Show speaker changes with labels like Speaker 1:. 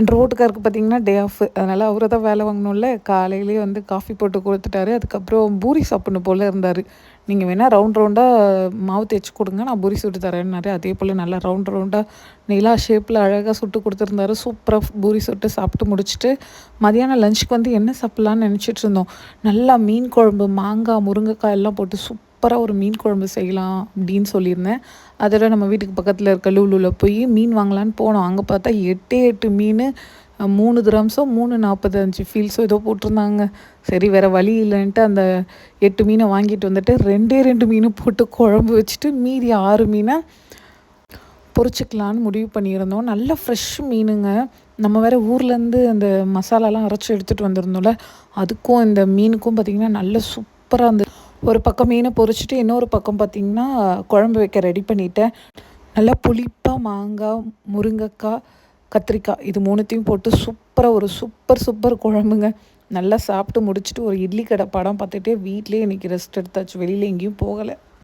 Speaker 1: என் ரோட்டுக்காருக்கு பார்த்தீங்கன்னா டே ஆஃப் அதனால் அவரை தான் வேலை வாங்கணும்ல. காலையிலேயே வந்து காஃபி போட்டு கொடுத்துட்டாரு. அதுக்கப்புறம் பூரி சாப்பிட்ணும் போல் இருந்தார். நீங்கள் வேணால் ரவுண்ட் ரவுண்டாக மாவு தேய்ச்சி கொடுங்க. நான் பூரி சுட்டு தரேன்னாரு. அதே போல் நல்லா ரவுண்ட் ரவுண்டாக நிலா ஷேப்பில் அழகாக சுட்டு கொடுத்துருந்தாரு. சூப்பராக பூரி சுட்டு சாப்பிட்டு முடிச்சுட்டு மதியானம் லஞ்சுக்கு வந்து என்ன சாப்பிட்லான்னு நினச்சிட்டு இருந்தோம். நல்லா மீன் குழம்பு மாங்காய் முருங்கைக்காய் எல்லாம் போட்டு சூப் சூப்பராக ஒரு மீன் குழம்பு செய்யலாம் அப்படின்னு சொல்லியிருந்தேன். அதோட நம்ம வீட்டுக்கு பக்கத்தில் இருக்க லூலூவில் போய் மீன் வாங்கலான்னு போனோம். அங்கே பார்த்தா எட்டே எட்டு மீன் மூணு கிராம்ஸோ மூணு நாற்பது அஞ்சு ஃபீல்ஸோ ஏதோ போட்டிருந்தாங்க. சரி வேறு வழி இல்லைன்ட்டு அந்த எட்டு மீனை வாங்கிட்டு வந்துட்டு ரெண்டே ரெண்டு மீன் போட்டு குழம்பு வச்சுட்டு மீதி ஆறு மீனை பொரிச்சிக்கலான்னு முடிவு பண்ணியிருந்தோம். நல்ல ஃப்ரெஷ் மீனுங்க. நம்ம வேறு ஊர்லேருந்து அந்த மசாலாலாம் அரைச்சி எடுத்துகிட்டு வந்திருந்தோம்ல அதுக்கும் இந்த மீனுக்கும் பார்த்திங்கன்னா நல்ல சூப்பராக இருந்தது. ஒரு பக்கம் மீனை பொறிச்சிட்டு இன்னொரு பக்கம் பார்த்திங்கன்னா குழம்பு வைக்க ரெடி பண்ணிட்டேன். நல்லா புளிப்பாக மாங்காய் முருங்கைக்காய் கத்திரிக்காய் இது மூணுத்தையும் போட்டு சூப்பராக ஒரு சூப்பர் சூப்பர் குழம்புங்க. நல்லா சாப்பிட்டு முடிச்சுட்டு ஒரு இட்லி கடை படம் பார்த்துட்டே வீட்லேயே இன்றைக்கி ரெஸ்ட் எடுத்தாச்சு. வெளியில் எங்கேயும் போகலை.